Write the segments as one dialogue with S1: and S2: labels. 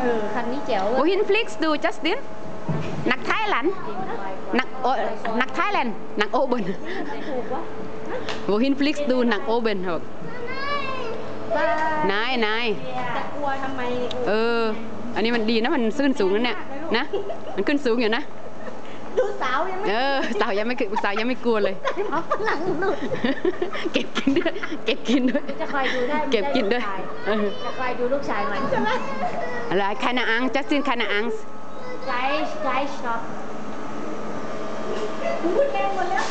S1: เออคันนี้แจ๋วเลย
S2: Wohin fliegst du Justin nach Thailand nach oh, nach Thailand nach Oben
S1: ถูกวะ
S2: Wohin fliegst du nach Oben เหรอ
S1: บ้านา
S2: ยนาย
S1: จะกลัวทำไม
S2: เออ อันนี้มันดีนะมันขึ้นสูงนะเนี่ยนะมันขึ้นสูงอยู่นะ
S1: ดูสาวยังไม่
S2: เออสาวยังไม่สาวยังไม่กลัวเลย
S1: ได้หมาฝรั่งหนุด
S2: เก็บกินด้วยเก็บกินด้วย
S1: จะ คอยดูได้
S2: เก็บกินด้วยเออ
S1: จะคอยดูลูกชายมันใช่ไหม
S2: อะไร keine Angst Justin keine Angst
S1: ไกด์ไกด์ช็อปพูดแรงหมดแล้ว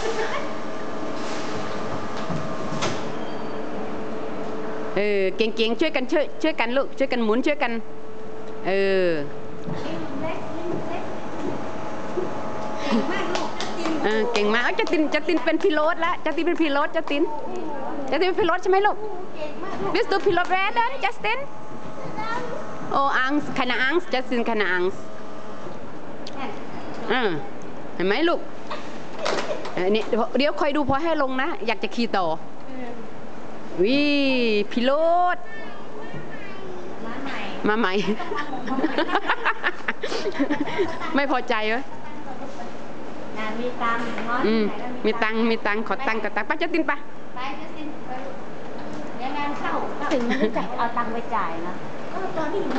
S2: เออเก่งๆช่วยกันช่วยช่วยกันลูกช่วยกันหมุนช่วยกัน เออ
S1: เล็กเล็กเก่งมากลูกจริง
S2: เออเก่งมากเอ้ยจัสตินจัสตินเป็นพิโรธแล้วจัสตินเป็นพิโรธจัสตินจัสตินเป็นพิโรธใช่ไหมลูก
S1: เก่งมากลูก
S2: Bist du Pilot werden, Justin? Oh, Angst, keine Angst, Justin, keine Angst. อ่าเห็นไหมลูกเออนี่เดี๋ยวเดี๋ยวคอยดูพอให้ลงนะ อยากจะขี่ต่อวิพิโรธ
S1: มาใหม่
S2: มาใหม่ ไม่พอใจเว้ย
S1: งาน มีตังค์น้อย
S2: อืม
S1: ที่ไหนแล้ว
S2: มีตังค์มีตังค์ขอตังค์กับตังค์ป้าจัสตินปะ
S1: ไปจะสิ้นไปลูกเดี๋ยวงานเข้าถึงมันจะเอาตังค์ไปจ่ายนะ ก็ตอนที่อยู่